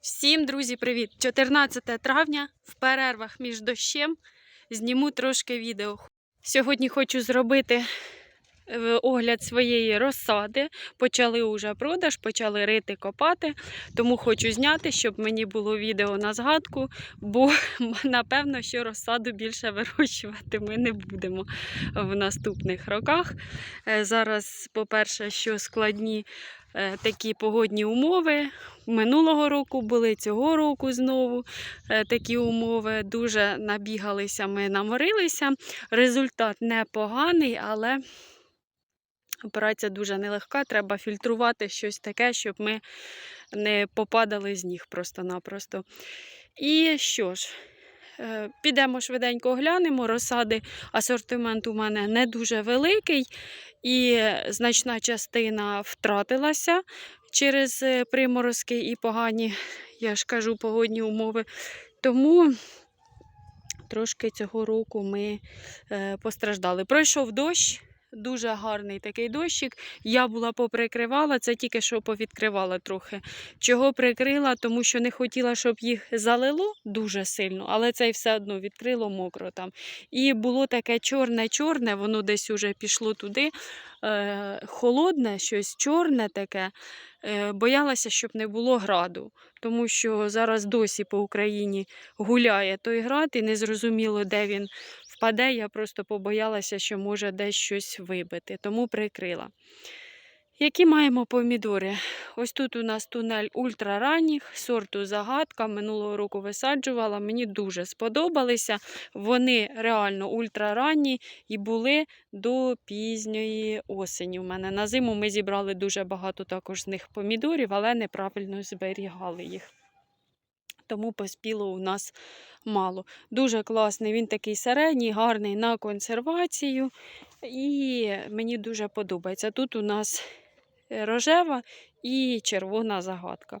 Всім, друзі, привіт! 14 травня в перервах між дощем зніму трошки відео. Сьогодні хочу зробити е, огляд своєї розсади. Почали уже продаж, почали рити, копати. Тому хочу зняти, щоб мені було відео на згадку, бо напевно, що розсаду більше вирощувати ми не будемо в наступних роках. Е, Зараз, по-перше, що складні такі погодні умови. Минулого року були, цього року знову е, такі умови. Дуже набігалися, ми наморилися. Результат непоганий, але операція дуже нелегка. Треба фільтрувати щось таке, щоб ми не попадали з ніг просто-напросто. І що ж, е, підемо швиденько оглянемо. Розсади асортимент у мене не дуже великий, і значна частина втратилася через е, приморозки і погані, я ж кажу, погодні умови. Тому трошки цього року ми е, постраждали. Пройшов дощ. Дуже гарний такий дощик. Я була поприкривала, це тільки що повідкривала трохи. Чого прикрила? Тому що не хотіла, щоб їх залило дуже сильно, але це все одно відкрило мокро там. І було таке чорне-чорне, воно десь уже пішло туди. Е, холодне, щось чорне таке. Е, боялася, щоб не було граду, тому що зараз досі по Україні гуляє той град, і незрозуміло, де він впаде. Я просто побоялася, що може десь щось вибити, тому прикрила. Які маємо помідори? Ось тут у нас тунель ультраранніх, сорту загадка. Минулого року висаджувала. Мені дуже сподобалися. Вони реально ультраранні і були до пізньої осені. У мене на зиму ми зібрали дуже багато також з них помідорів, але неправильно зберігали їх. Тому поспіло у нас мало. Дуже класний, він такий середній, гарний на консервацію. І мені дуже подобається. Тут у нас е, рожева і червона загадка.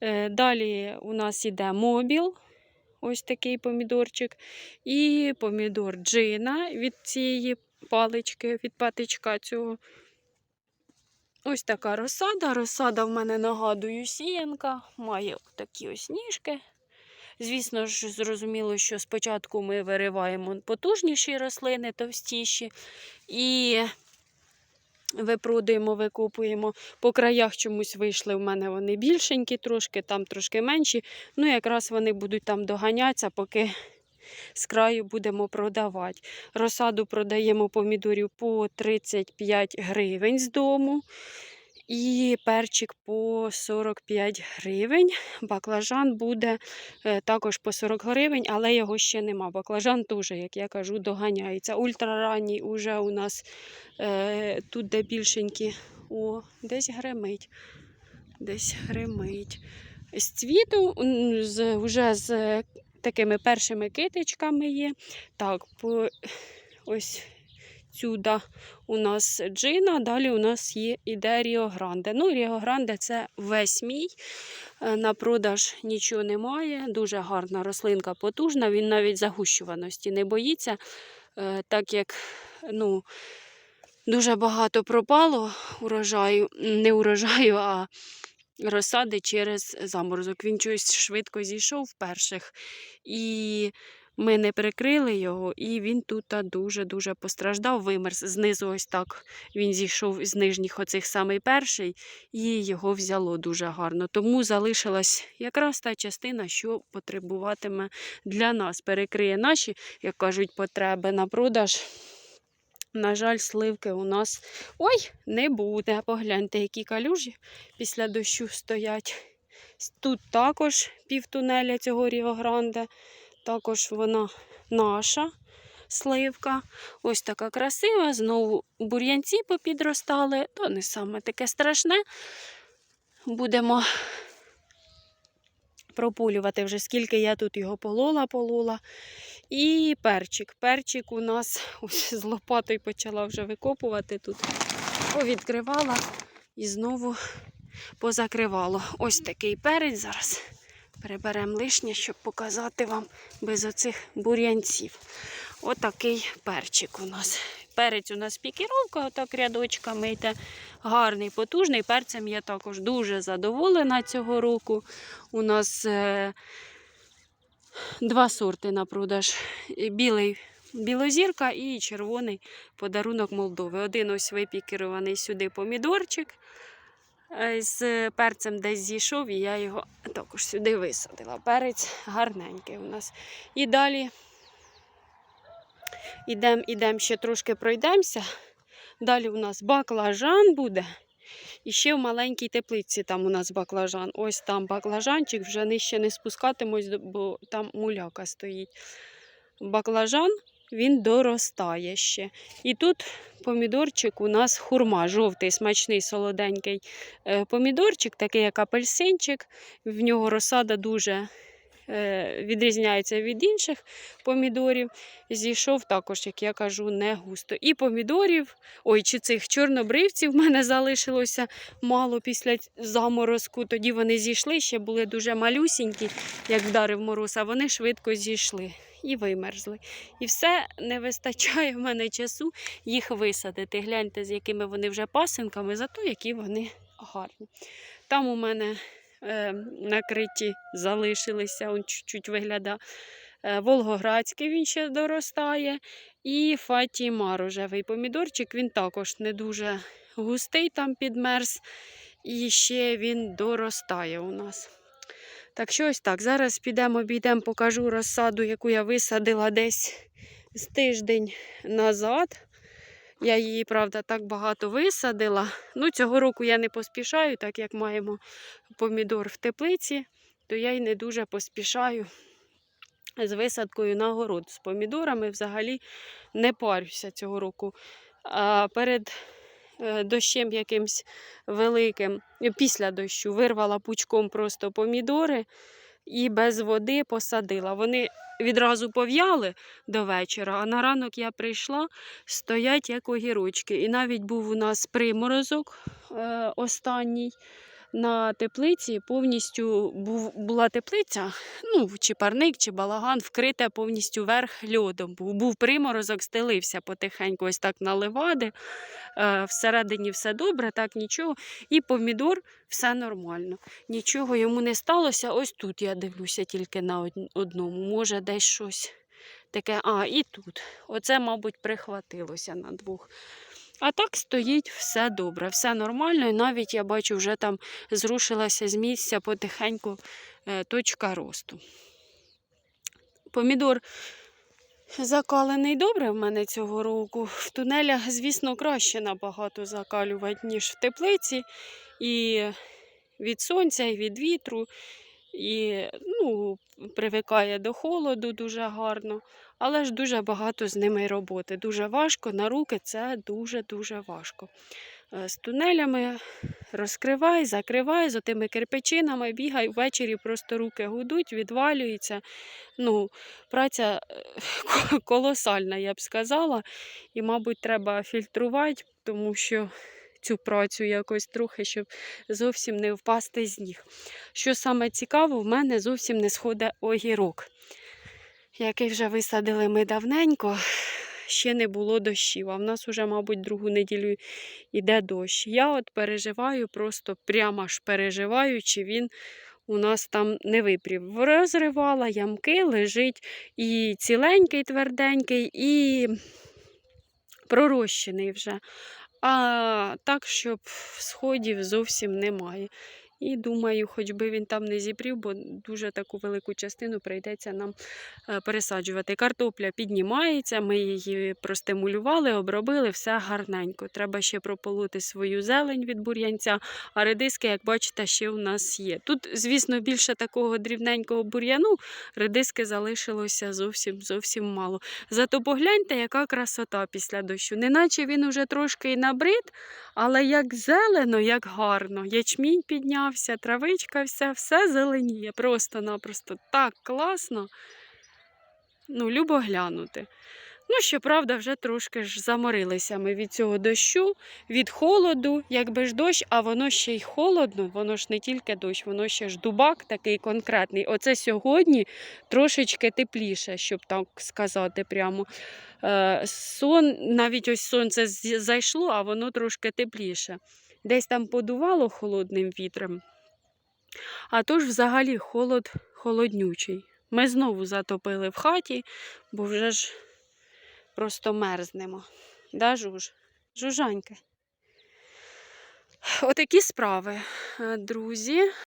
Е, Далі у нас іде мобіл, ось такий помідорчик, і помідор джина від цієї палички, від патичка цього. Ось така розсада. Розсада в мене нагадую сіянка, має такі ось. Звісно ж, зрозуміло, що спочатку ми вириваємо потужніші рослини, товстіші, і випродуємо, викопуємо. По краях чомусь вийшли в мене вони більшенькі, трошки, там трошки менші. Ну, якраз вони будуть там доганятися, поки з краю будемо продавати. Розсаду продаємо помідорів по 35 гривень з дому. І перчик по 45 гривень. Баклажан буде е, також по 40 гривень, але його ще нема. Баклажан теж, як я кажу, доганяється. Ультраранній уже у нас е, тут де більшенькі. О, десь гримить. Десь гримить. З цвіту, з, вже з такими першими китичками є. Так, по, ось сюди у нас джина, далі у нас є іде Ріо Гранде. Ну, Ріо Гранде це весь мій. Е, На продаж нічого немає. Дуже гарна рослинка, потужна. Він навіть загущуваності не боїться, е, так як ну, дуже багато пропало урожаю, не урожаю, а розсади через заморозок. Він чогось швидко зійшов перших. І ми не прикрили його, і він тут дуже-дуже постраждав, вимерз. Знизу ось так він зійшов з нижніх оцих самий перший, і його взяло дуже гарно. Тому залишилась якраз та частина, що потребуватиме для нас. Перекриє наші, як кажуть, потреби на продаж. На жаль, сливки у нас ой, не буде. Погляньте, які калюжі після дощу стоять. Тут також півтунеля цього Ріогранде. Також вона наша сливка. Ось така красива. Знову бур'янці попідростали, то не саме таке страшне. Будемо прополювати вже, скільки я тут його полола, полола. І перчик. Перчик у нас з лопатою почала вже викопувати тут. Повідкривала і знову позакривало. Ось такий перець зараз. Переберемо лишнє, щоб показати вам без оцих бур'янців. Отакий перчик у нас. Перець у нас пікіровка, отак рядочками йде. гарний, потужний. Перцем я також дуже задоволена цього року. У нас е, два сорти на продаж: білий білозірка і червоний подарунок Молдови. Один ось випікерований сюди помідорчик. е, З перцем десь зійшов, і я його також сюди висадила. Перець гарненький у нас. І далі ідемо ідем ще трошки пройдемося. Далі у нас баклажан буде. І ще в маленькій теплиці там у нас баклажан. Ось там баклажанчик, вже нижче не спускатимось, бо там муляка стоїть. Баклажан він доростає ще. І тут помідорчик у нас хурма, жовтий, смачний, солоденький е, помідорчик, такий як апельсинчик. В нього розсада дуже відрізняється від інших помідорів. Зійшов також, як я кажу, не густо. І помідорів, ой, чи цих чорнобривців в мене залишилося мало після заморозку. Тоді вони зійшли, ще були дуже малюсінькі, як вдарив мороз, а вони швидко зійшли і вимерзли. І все не вистачає в мене часу їх висадити. Гляньте, з якими вони вже пасинками, зато які вони гарні. Там у мене е, накриті залишилися, он чуть-чуть виглядає. Е, Волгоградський він ще доростає. І Фатіма рожевий помідорчик, він також не дуже густий, там підмерз. І ще він доростає у нас. Так що ось так. Зараз підемо, обійдемо, покажу розсаду, яку я висадила десь з тиждень назад. Я її, правда, так багато висадила. Ну, цього року я не поспішаю, так як маємо помідор в теплиці, то я й не дуже поспішаю з висадкою на город. З помідорами взагалі не парюся цього року. А перед е, дощем якимсь великим, після дощу, вирвала пучком просто помідори і без води посадила. Вони відразу пов'яли до вечора, а на ранок я прийшла, стоять як огірочки. І навіть був у нас приморозок е, останній. На теплиці повністю була теплиця, ну, чи парник, чи балаган, вкрита повністю верх льодом. Був, був приморозок, стелився потихеньку, ось так на левади. Е, всередині все добре, так нічого. І помідор все нормально. Нічого йому не сталося. Ось тут я дивлюся тільки на одному. Може, десь щось таке. А, і тут. Оце, мабуть, прихватилося на двох. А так стоїть все добре, все нормально. І навіть я бачу, вже там зрушилася з місця потихеньку е, точка росту. Помідор закалений добре в мене цього року. В тунелях, звісно, краще набагато закалювати, ніж в теплиці. І від сонця, і від вітру, і ну, привикає до холоду дуже гарно. Але ж дуже багато з ними роботи. Дуже важко, на руки це дуже-дуже важко. Е, З тунелями розкривай, закривай, з отими кирпичинами бігай, ввечері просто руки гудуть, відвалюються. Ну, праця е, колосальна, я б сказала. І, мабуть, треба фільтрувати, тому що цю працю якось трохи, щоб зовсім не впасти з ніг. Що саме цікаво, в мене зовсім не сходить огірок який вже висадили ми давненько, ще не було дощів. А в нас вже, мабуть, другу неділю йде дощ. Я от переживаю, просто прямо аж переживаю, чи він у нас там не випрів. Розривала ямки, лежить і ціленький, тверденький, і пророщений вже. А так, щоб сходів зовсім немає. І думаю, хоч би він там не зіпрів, бо дуже таку велику частину прийдеться нам е, пересаджувати. Картопля піднімається, ми її простимулювали, обробили, все гарненько. Треба ще прополоти свою зелень від бур'янця, а редиски, як бачите, ще у нас є. Тут, звісно, більше такого дрібненького бур'яну, редиски залишилося зовсім зовсім мало. Зато погляньте, яка красота після дощу. Неначе він уже трошки і набрид, але як зелено, як гарно. Ячмінь піднявся, травичка вся, все зеленіє. Просто-напросто так класно. Ну, любо глянути. Ну, щоправда, вже трошки ж заморилися ми від цього дощу, від холоду, якби ж дощ, а воно ще й холодно, воно ж не тільки дощ, воно ще ж дубак такий конкретний. Оце сьогодні трошечки тепліше, щоб так сказати прямо. Е, сон, навіть ось сонце зайшло, а воно трошки тепліше. Десь там подувало холодним вітром, а то ж взагалі холод холоднючий. Ми знову затопили в хаті, бо вже ж просто мерзнемо. Да, Жуж? Жужанька. Отакі справи, е, друзі.